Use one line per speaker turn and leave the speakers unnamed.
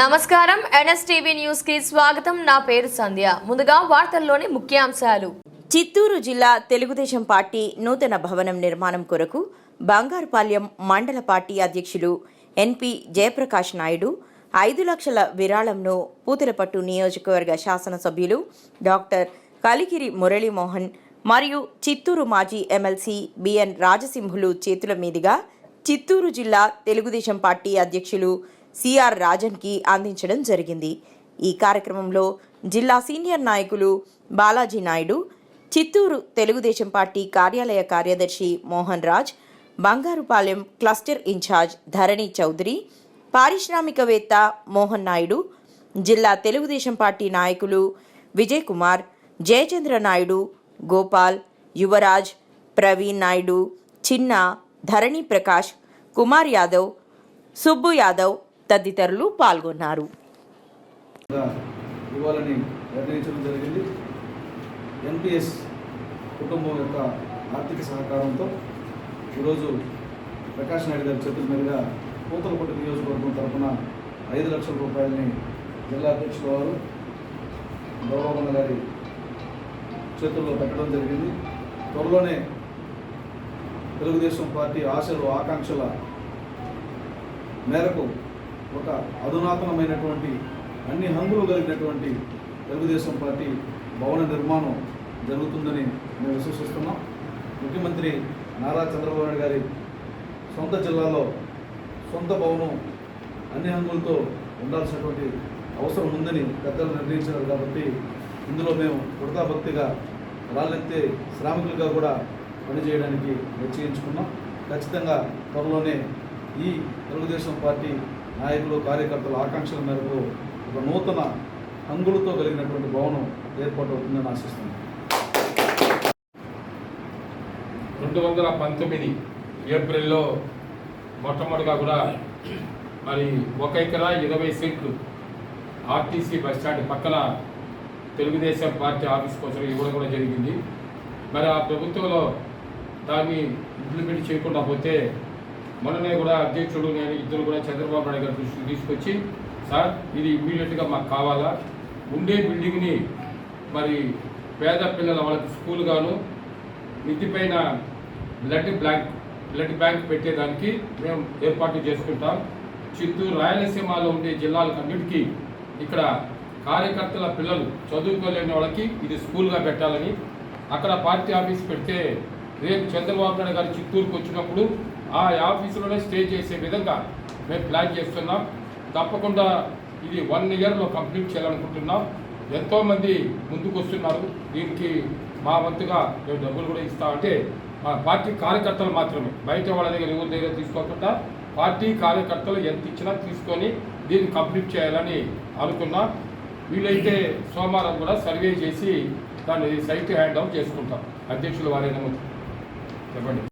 నమస్కారం. ఎన్ఎస్టీవీ న్యూస్కి స్వాగతం. నా పేరు సంధ్య. ముందుగా వార్తల్లోని ముఖ్యాంశాలు.
చిత్తూరు జిల్లా తెలుగుదేశం పార్టీ నూతన భవనం నిర్మాణం కొరకు బంగారుపాలెం మండల పార్టీ అధ్యక్షులు ఎన్పి జయప్రకాష్ నాయుడు ఐదు లక్షల విరాళంను పూతలపట్టు నియోజకవర్గ శాసనసభ్యులు డాక్టర్ కలికిరి మురళీమోహన్ మరియు చిత్తూరు మాజీ ఎమ్మెల్సీ బిఎన్ రాజసింహులు చేతుల మీదుగా చిత్తూరు జిల్లా తెలుగుదేశం పార్టీ అధ్యక్షులు సిఆర్ రాజన్కి అందించడం జరిగింది. ఈ కార్యక్రమంలో జిల్లా సీనియర్ నాయకులు బాలాజీ నాయుడు చిత్తూరు తెలుగుదేశం పార్టీ కార్యాలయ కార్యదర్శి మోహన్ రాజ్ బంగారుపాలెం క్లస్టర్ ఇన్ఛార్జ్ ధరణి చౌదరి పారిశ్రామికవేత్త మోహన్ నాయుడు జిల్లా తెలుగుదేశం పార్టీ నాయకులు విజయ్ కుమార్ జయచంద్ర నాయుడు గోపాల్ యువరాజ్ ప్రవీణ్ నాయుడు చిన్న ధరణి ప్రకాష్ కుమార్ యాదవ్ సుబ్బు యాదవ్ తదితరులు పాల్గొన్నారు.
ఇవ్వాలని నిర్ణయించడం జరిగింది. ఎన్పిఎస్ కుటుంబం యొక్క ఆర్థిక సహకారంతో ఈరోజు ప్రకాష్ నాయుడు గారి చేతుల మీదుగా పూతలపట్టు నియోజకవర్గం తరఫున ఐదు లక్షల రూపాయలని జిల్లా అధ్యక్షుల వారు గౌరవన్న గారి చేతుల్లో పెట్టడం జరిగింది. త్వరలోనే తెలుగుదేశం పార్టీ ఆశలు ఆకాంక్షల మేరకు ఒక అధునాతనమైనటువంటి అన్ని హంగులు కలిగినటువంటి తెలుగుదేశం పార్టీ భవన నిర్మాణం జరుగుతుందని మేము విశ్వసిస్తున్నాం. ముఖ్యమంత్రి నారా చంద్రబాబు నాయుడు గారి సొంత జిల్లాలో సొంత భవనం అన్ని హంగులతో ఉండాల్సినటువంటి అవసరం ఉందని పెద్దలు నిర్ణయించారు కాబట్టి ఇందులో మేము భక్తిగా రాలెత్తే శ్రామికులుగా కూడా పనిచేయడానికి నిశ్చయించుకున్నాం. ఖచ్చితంగా త్వరలోనే ఈ తెలుగుదేశం పార్టీ నాయకులు కార్యకర్తల ఆకాంక్షల మేరకు ఒక నూతన హంగులతో కలిగినటువంటి భవనం ఏర్పాటు అవుతుందని ఆశిస్తున్నాను
రెండు వందల పంతొమ్మిది ఏప్రిల్లో మొట్టమొదటిగా కూడా మరి ఒక ఎకరా ఇరవై సీట్లు ఆర్టీసీ బస్ స్టాండ్ పక్కన తెలుగుదేశం పార్టీ ఆఫీస్ కోసం ఇవ్వడం కూడా జరిగింది. మరి ఆ ప్రభుత్వంలో దాన్ని ఇంప్లిమెంట్ చేయకుండా పోతే మొన్ననే కూడా అధ్యక్షుడు నేను ఇద్దరు కూడా చంద్రబాబు నాయుడు గారి దృష్టికి తీసుకొచ్చి సార్ ఇది ఇమ్మీడియట్గా మాకు కావాలా? ఉండే బిల్డింగ్ని మరి పేద పిల్లల వాళ్ళకి స్కూల్ గాను మిద్ది బ్లడ్ బ్లాంక్ బ్లడ్ బ్యాంక్ పెట్టేదానికి మేము ఏర్పాటు చేసుకుంటాం. చిత్తూరు రాయలసీమలో ఉండే జిల్లాలకు అన్నిటికీ ఇక్కడ కార్యకర్తల పిల్లలు చదువుకోలేని వాళ్ళకి ఇది స్కూల్గా పెట్టాలని అక్కడ పార్టీ ఆఫీస్ పెడితే రేపు చంద్రబాబు నాయుడు గారు చిత్తూరుకు వచ్చినప్పుడు ఆ ఆఫీసులోనే స్టే చేసే విధంగా మేము ప్లాన్ చేస్తున్నాం. తప్పకుండా ఇది వన్ ఇయర్లో కంప్లీట్ చేయాలనుకుంటున్నాం. ఎంతోమంది ముందుకు వస్తున్నారు. దీనికి మా వంతుగా మేము డబ్బులు కూడా ఇస్తామంటే మా పార్టీ కార్యకర్తలు మాత్రమే. బయట వాళ్ళ దగ్గర ఎవరి దగ్గర తీసుకోకుండా పార్టీ కార్యకర్తలు ఎంత ఇచ్చినా తీసుకొని దీన్ని కంప్లీట్ చేయాలని అనుకున్నాం. వీలైతే సోమవారం కూడా సర్వే చేసి దాన్ని సైట్ హ్యాండ్ అవుట్ చేసుకుంటాం. అధ్యక్షులు వారైనా చెప్పండి.